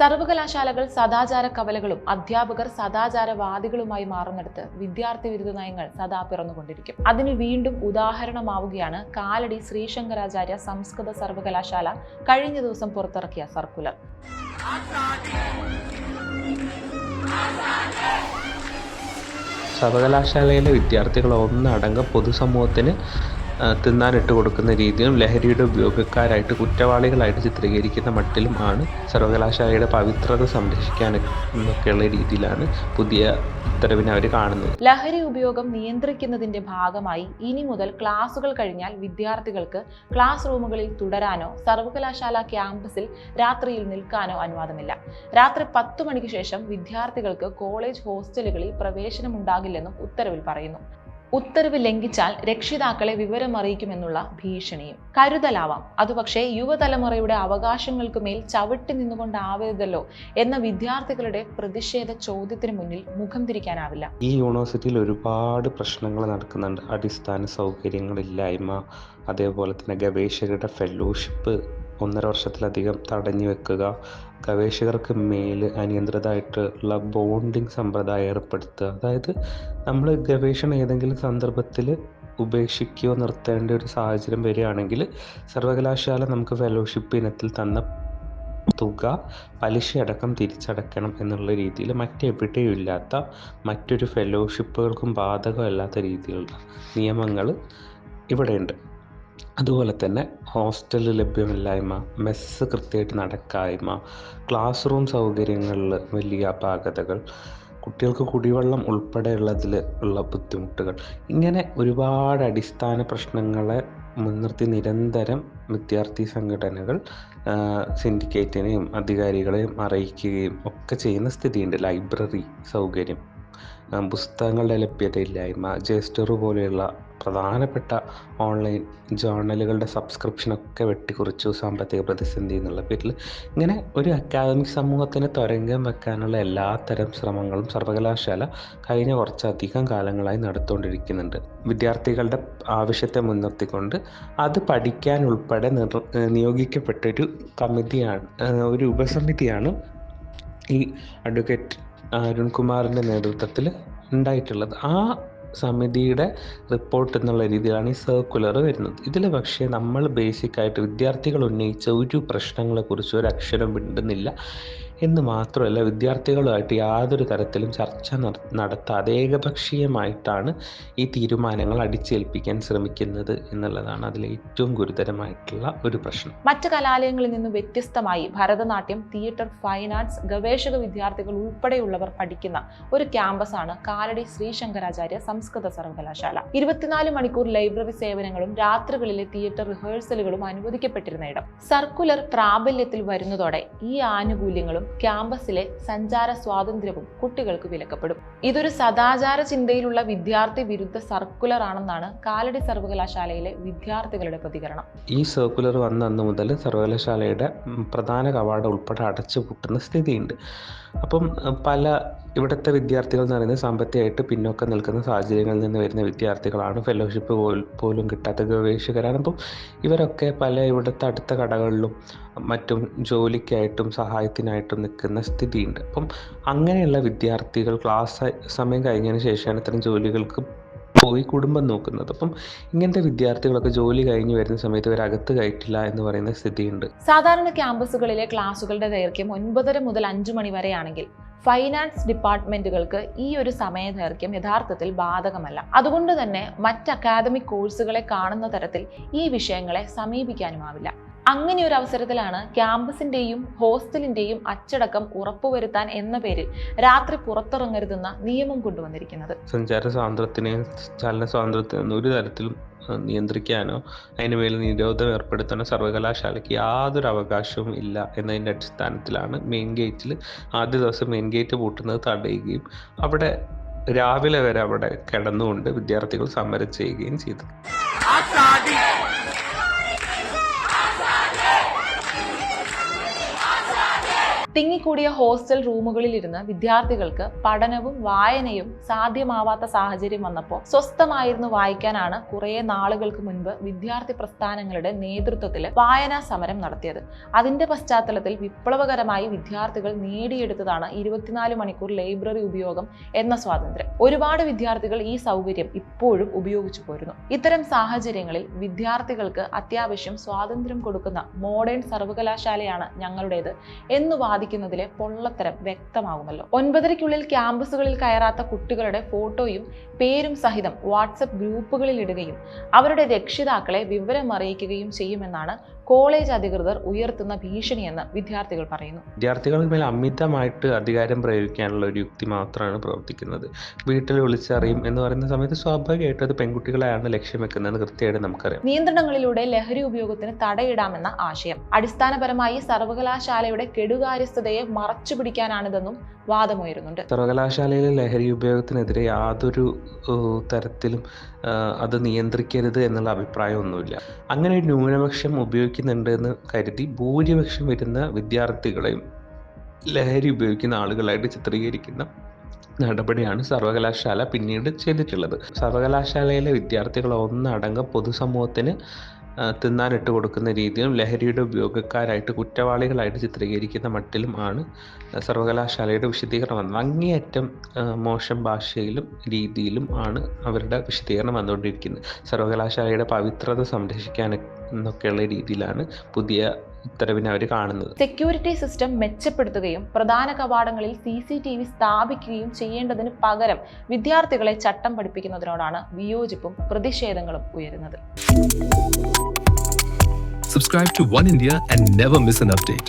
സർവകലാശാലകൾ സദാചാര കവലകളും അധ്യാപകർ സദാചാരവാദികളുമായി മാറുന്നിടത്ത് വിദ്യാർത്ഥി വിരുദ്ധ നയങ്ങൾ സദാ പിറന്നുകൊണ്ടിരിക്കും. അതിന് വീണ്ടും ഉദാഹരണമാവുകയാണ് കാലടി ശ്രീശങ്കരാചാര്യ സംസ്കൃത സർവകലാശാല കഴിഞ്ഞ ദിവസം പുറത്തിറക്കിയ സർക്കുലർ. സർവകലാശാലയിലെ വിദ്യാർത്ഥികൾ ഒന്നടങ്കം പൊതുസമൂഹത്തിന് തിന്നാനിട്ട് കൊടുക്കുന്ന രീതിയും ലഹരിയുടെ ഉപയോഗക്കാരായിട്ട് കുറ്റവാളികളായിട്ട് ചിത്രീകരിക്കുന്ന മട്ടിലും ആണ് സർവകലാശാലയുടെ പവിത്രത സംരക്ഷിക്കാൻ എന്നൊക്കെയുള്ള രീതിയിലാണ് പുതിയ ഉത്തരവിനെ അവർ കാണുന്നത്. ലഹരി ഉപയോഗം നിയന്ത്രിക്കുന്നതിന്റെ ഭാഗമായി ഇനി മുതൽ ക്ലാസുകൾ കഴിഞ്ഞാൽ വിദ്യാർത്ഥികൾക്ക് ക്ലാസ് റൂമുകളിൽ തുടരാനോ സർവകലാശാല ക്യാമ്പസിൽ രാത്രിയിൽ നിൽക്കാനോ അനുവാദമില്ല. രാത്രി പത്തു മണിക്ക് ശേഷം വിദ്യാർത്ഥികൾക്ക് കോളേജ് ഹോസ്റ്റലുകളിൽ പ്രവേശനമുണ്ടാകില്ലെന്നും ഉത്തരവിൽ പറയുന്നു. ഉത്തരവ് ലംഘിച്ചാൽ രക്ഷിതാക്കളെ വിവരമറിയിക്കുമെന്നുള്ള ഭീഷണിയും. കരുതലാവാം. അതുപക്ഷേ യുവതലമുറയുടെ അവകാശങ്ങൾക്ക് മേൽ ചവിട്ടി നിന്നുകൊണ്ടാവരുതല്ലോ എന്ന വിദ്യാർത്ഥികളുടെ പ്രതിഷേധ ചോദ്യത്തിന് മുന്നിൽ മുഖം തിരിക്കാനാവില്ല. ഈ യൂണിവേഴ്സിറ്റിയിൽ ഒരുപാട് പ്രശ്നങ്ങൾ നടക്കുന്നുണ്ട്. അടിസ്ഥാന സൗകര്യങ്ങളില്ലായ്മ അതേപോലെ തന്നെ ഗവേഷകരുടെ ഫെലോഷിപ്പ് ഒന്നര വർഷത്തിലധികം തടഞ്ഞു വെക്കുക. ഗവേഷകർക്ക് മേൽ അനിയന്ത്രിതമായിട്ടുള്ള ബോണ്ടിങ് സമ്പ്രദായം ഏർപ്പെടുത്തുക. അതായത് നമ്മൾ ഗവേഷണം ഏതെങ്കിലും സന്ദർഭത്തിൽ ഉപേക്ഷിക്കുകയോ നിർത്തേണ്ട ഒരു സാഹചര്യം വരികയാണെങ്കിൽ സർവകലാശാല നമുക്ക് ഫെലോഷിപ്പ് ഇനത്തിൽ തന്ന തുക പലിശയടക്കം തിരിച്ചടക്കണം എന്നുള്ള രീതിയിൽ മറ്റെവിടെയും ഇല്ലാത്ത മറ്റൊരു ഫെലോഷിപ്പുകൾക്കും ബാധകമല്ലാത്ത രീതിയിലുള്ള നിയമങ്ങൾ ഇവിടെയുണ്ട്. അതുപോലെ തന്നെ ഹോസ്റ്റൽ ലഭ്യമില്ലായ്മ മെസ്സ് കൃത്യമായിട്ട് നടക്കായ്മ ക്ലാസ് റൂം സൗകര്യങ്ങളിൽ വലിയ അപാകതകൾ കുട്ടികൾക്ക് കുടിവെള്ളം ഉൾപ്പെടെയുള്ളതിൽ ഉള്ള ബുദ്ധിമുട്ടുകൾ. ഇങ്ങനെ ഒരുപാട് അടിസ്ഥാന പ്രശ്നങ്ങളെ മുൻനിർത്തി നിരന്തരം വിദ്യാർത്ഥി സംഘടനകൾ സിൻഡിക്കേറ്റിനെയും അധികാരികളെയും അറിയിക്കുകയും ഒക്കെ ചെയ്യുന്ന സ്ഥിതിയുണ്ട്. ലൈബ്രറി സൗകര്യം പുസ്തകങ്ങളുടെ ലഭ്യതയില്ലായ്മ ജെസ്റ്റർ പോലെയുള്ള പ്രധാനപ്പെട്ട ഓൺലൈൻ ജേർണലുകളുടെ സബ്സ്ക്രിപ്ഷനൊക്കെ വെട്ടിക്കുറിച്ചു സാമ്പത്തിക പ്രതിസന്ധി എന്നുള്ള പേരിൽ ഇങ്ങനെ ഒരു അക്കാദമിക് സമൂഹത്തിന് തുരങ്കം വെക്കാനുള്ള എല്ലാത്തരം ശ്രമങ്ങളും സർവകലാശാല കഴിഞ്ഞ കുറച്ചധികം കാലങ്ങളായി നടത്തുകൊണ്ടിരിക്കുന്നുണ്ട്. വിദ്യാർത്ഥികളുടെ ആവശ്യത്തെ മുൻനിർത്തിക്കൊണ്ട് അത് പഠിക്കാൻ ഉൾപ്പെടെ നിർ നിയോഗിക്കപ്പെട്ടൊരു കമ്മിറ്റിയാണ് ഒരു ഉപസമിതിയാണ് ഈ അഡ്വക്കേറ്റ് അരുൺകുമാറിന്റെ നേതൃത്വത്തിൽ ഉണ്ടായിട്ടുള്ളത്. ആ സമിതിയുടെ റിപ്പോർട്ട് എന്നുള്ള രീതിയിലാണ് ഈ സർക്കുലർ വരുന്നത്. ഇതിൽ പക്ഷേ നമ്മൾ ബേസിക്കായിട്ട് വിദ്യാർത്ഥികൾ ഉന്നയിച്ച ഒരു പ്രശ്നങ്ങളെക്കുറിച്ച് ഒരു അക്ഷരം മിണ്ടുന്നില്ല. എന്ന് മാത്രമല്ല വിദ്യാർത്ഥികളുമായിട്ട് യാതൊരു തരത്തിലും ചർച്ച നടത്താതെ ഏകപക്ഷീയമായിട്ടാണ് ഈ തീരുമാനങ്ങൾ അടിച്ചേൽപ്പിക്കാൻ ശ്രമിക്കുന്നത് എന്നുള്ളതാണ് അതിലെ ഏറ്റവും ഗുരുതരമായിട്ടുള്ള ഒരു പ്രശ്നം. മറ്റു കലാലയങ്ങളിൽ നിന്നും വ്യത്യസ്തമായി ഭരതനാട്യം തിയേറ്റർ ഫൈൻ ആർട്സ് ഗവേഷക വിദ്യാർത്ഥികൾ ഉൾപ്പെടെയുള്ളവർ പഠിക്കുന്ന ഒരു ക്യാമ്പസാണ് കാലടി ശ്രീശങ്കരാചാര്യ സംസ്കൃത സർവകലാശാല. ഇരുപത്തിനാല് മണിക്കൂർ ലൈബ്രറി സേവനങ്ങളും രാത്രികളിലെ തിയേറ്റർ റിഹേഴ്സലുകളും അനുവദിക്കപ്പെട്ടിരുന്ന ഇടം. സർക്കുലർ പ്രാബല്യത്തിൽ വരുന്നതോടെ ഈ ആനുകൂല്യങ്ങളും ക്യാമ്പസിലെ സഞ്ചാര സ്വാതന്ത്ര്യവും കുട്ടികൾക്ക് വിലക്കപ്പെടും. ഇതൊരു സദാചാര ചിന്തയിലുള്ള വിദ്യാർത്ഥി വിരുദ്ധ സർക്കുലർ ആണെന്നാണ് കാലടി സർവകലാശാലയിലെ വിദ്യാർത്ഥികളുടെ പ്രതികരണം. ഈ സർക്കുലർ വന്ന അന്ന് മുതൽ സർവകലാശാലയുടെ പ്രധാന കവാടം ഉൾപ്പെടെ അടച്ചു പൂട്ടുന്ന സ്ഥിതിയുണ്ട്. അപ്പം പല ഇവിടുത്തെ വിദ്യാർത്ഥികൾ എന്ന് പറയുന്നത് സാമ്പത്തികമായിട്ട് പിന്നോക്കം നിൽക്കുന്ന സാഹചര്യങ്ങളിൽ നിന്ന് വരുന്ന വിദ്യാർത്ഥികളാണ്. ഫെലോഷിപ്പ് പോലും കിട്ടാത്ത ഗവേഷകരാണ്. അപ്പം ഇവരൊക്കെ പല ഇവിടുത്തെ അടുത്ത കടകളിലും മറ്റും ജോലിക്കായിട്ടും സഹായത്തിനായിട്ടും നിൽക്കുന്ന സ്ഥിതിയുണ്ട്. അപ്പം അങ്ങനെയുള്ള വിദ്യാർത്ഥികൾ ക്ലാസ് സമയം കഴിഞ്ഞതിന് ശേഷമാണ് ഇത്തരം ജോലികൾക്ക് പോയി കുടുംബം നോക്കുന്നത്. അപ്പം ഇങ്ങനത്തെ വിദ്യാർത്ഥികളൊക്കെ ജോലി കഴിഞ്ഞ് വരുന്ന സമയത്ത് ഇവർ അകത്ത് കയറ്റില്ല എന്ന് പറയുന്ന സ്ഥിതിയുണ്ട്. സാധാരണ ക്യാമ്പസുകളിലെ ക്ലാസുകളുടെ ദൈർഘ്യം ഒൻപതര മുതൽ അഞ്ചു മണി വരെയാണെങ്കിൽ ഫൈനാൻസ് ഡിപ്പാർട്ട്മെന്റുകൾക്ക് ഈ ഒരു സമയ ദൈർഘ്യം യഥാർത്ഥത്തിൽ ബാധകമല്ല. അതുകൊണ്ട് തന്നെ മറ്റ് അക്കാദമിക് കോഴ്സുകളെ കാണുന്ന തരത്തിൽ ഈ വിഷയങ്ങളെ സമീപിക്കാനുമാവില്ല. അങ്ങനെ ഒരു അവസരത്തിലാണ് ക്യാമ്പസിന്റെയും ഹോസ്റ്റലിന്റെയും അച്ചടക്കം ഉറപ്പുവരുത്താൻ എന്ന പേരിൽ രാത്രി പുറത്തിറങ്ങരുതെന്ന നിയമം കൊണ്ടുവന്നിരിക്കുന്നത്. സഞ്ചാര സ്വാതന്ത്ര്യത്തിനെയും ചലന സ്വാതന്ത്ര്യത്തിനും ഒരു തരത്തിലും നിയന്ത്രിക്കാനോ അതിനുമേൽ നിരോധനം ഏർപ്പെടുത്താനോ സർവകലാശാലയ്ക്ക് യാതൊരു അവകാശവും ഇല്ല എന്നതിന്റെ അടിസ്ഥാനത്തിലാണ് മെയിൻ ഗേറ്റിൽ ആദ്യ ദിവസം മെയിൻ ഗേറ്റ് പൂട്ടുന്നത് തടയുകയും അവിടെ രാവിലെ വരെ അവിടെ കിടന്നുകൊണ്ട് വിദ്യാർത്ഥികൾ സമരം ചെയ്യുകയും ചെയ്തു തിങ്ങിക്കൂടിയ ഹോസ്റ്റൽ റൂമുകളിലിരുന്ന് വിദ്യാർത്ഥികൾക്ക് പഠനവും വായനയും സാധ്യമാവാത്ത സാഹചര്യം വന്നപ്പോൾ സ്വസ്ഥമായിരുന്നു വായിക്കാനാണ് കുറേ നാളുകൾക്ക് മുൻപ് വിദ്യാർത്ഥി പ്രസ്ഥാനങ്ങളുടെ നേതൃത്വത്തിൽ വായനാ സമരം നടത്തിയത്. അതിന്റെ പശ്ചാത്തലത്തിൽ വിപ്ലവകരമായി വിദ്യാർത്ഥികൾ നേടിയെടുത്തതാണ് ഇരുപത്തിനാല് മണിക്കൂർ ലൈബ്രറി ഉപയോഗം എന്ന സ്വാതന്ത്ര്യം. ഒരുപാട് വിദ്യാർത്ഥികൾ ഈ സൗകര്യം ഇപ്പോഴും ഉപയോഗിച്ചു പോരുന്നു. ഇത്തരം സാഹചര്യങ്ങളിൽ വിദ്യാർത്ഥികൾക്ക് അത്യാവശ്യം സ്വാതന്ത്ര്യം കൊടുക്കുന്ന മോഡേൺ സർവകലാശാലയാണ് ഞങ്ങളുടേത് എന്ന് വാദിക്കുന്നതിലെ പൊള്ളത്തരം വ്യക്തമാകുമല്ലോ. ഒൻപതരയ്ക്കുള്ളിൽ ക്യാമ്പസുകളിൽ കയറാത്ത കുട്ടികളുടെ ഫോട്ടോയും പേരും സഹിതം വാട്സപ്പ് ഗ്രൂപ്പുകളിൽ ഇടുകയും അവരുടെ രക്ഷിതാക്കളെ വിവരമറിയിക്കുകയും ചെയ്യുമെന്നാണ് കോളേജ് അധികൃതർ ഉയർത്തുന്ന ഭീഷണിയെന്ന് വിദ്യാർത്ഥികൾ പറയുന്നു. വിദ്യാർത്ഥികൾക്ക് മേൽ അമിതമായിട്ട് അധികാരം പ്രയോഗിക്കാനുള്ള ഒരു യുക്തി മാത്രമാണ് പ്രവർത്തിക്കുന്നത്. വീട്ടിൽ വിളിച്ചറിയും എന്ന് പറയുന്ന സമയത്ത് സ്വാഭാവികമായിട്ടും അത് പെൺകുട്ടികളെയാണ് ലക്ഷ്യം വെക്കുന്നതെന്ന് കൃത്യമായിട്ട് നമുക്കറിയാം. നിയന്ത്രണങ്ങളിലൂടെ ലഹരി ഉപയോഗത്തിന് തടയിടാമെന്ന ആശയം. അടിസ്ഥാനപരമായി സർവകലാശാലയുടെ കെടുകാര്യസ്ഥതയെ മറച്ചുപിടിക്കാനാണിതെന്നും വാദമുയരുന്നുണ്ട്. സർവകലാശാലയിലെ ലഹരി ഉപയോഗത്തിനെതിരെ യാതൊരു തരത്തിലും അത് നിയന്ത്രിക്കരുത് എന്നുള്ള അഭിപ്രായമൊന്നുമില്ല. അങ്ങനെ ഒരു ന്യൂനപക്ഷം ഉപയോഗിക്കുന്നുണ്ട് എന്ന് കരുതി ഭൂരിപക്ഷം വരുന്ന വിദ്യാർത്ഥികളെയും ലഹരി ഉപയോഗിക്കുന്ന ആളുകളായിട്ട് ചിത്രീകരിക്കുന്ന നടപടിയാണ് സർവകലാശാല പിന്നീട് ചെയ്തിട്ടുള്ളത്. സർവകലാശാലയിലെ വിദ്യാർത്ഥികൾ ഒന്നടങ്കം പൊതുസമൂഹത്തിന് തിന്നാനിട്ട് കൊടുക്കുന്ന രീതിയിലും ലഹരിയുടെ ഉപയോഗക്കാരായിട്ട് കുറ്റവാളികളായിട്ട് ചിത്രീകരിക്കുന്ന മട്ടിലും ആണ് സർവകലാശാലയുടെ വിശദീകരണം വന്നത്. അങ്ങേയറ്റം മോശം ഭാഷയിലും രീതിയിലും ആണ് അവരുടെ വിശദീകരണം വന്നുകൊണ്ടിരിക്കുന്നത്. സർവകലാശാലയുടെ പവിത്രത സംരക്ഷിക്കാൻ എന്നൊക്കെയുള്ള രീതിയിലാണ് പുതിയ ഉത്തരവിനെ അവർ കാണുന്നത് സെക്യൂരിറ്റി സിസ്റ്റം മെച്ചപ്പെടുത്തുകയും പ്രധാന കവാടങ്ങളിൽ സി സി ടി വി സ്ഥാപിക്കുകയും ചെയ്യേണ്ടതിന് പകരം വിദ്യാർത്ഥികളെ ചട്ടം പഠിപ്പിക്കുന്നതിനോടാണ് വിയോജിപ്പും പ്രതിഷേധങ്ങളും ഉയരുന്നത് Subscribe to One India and never miss an update.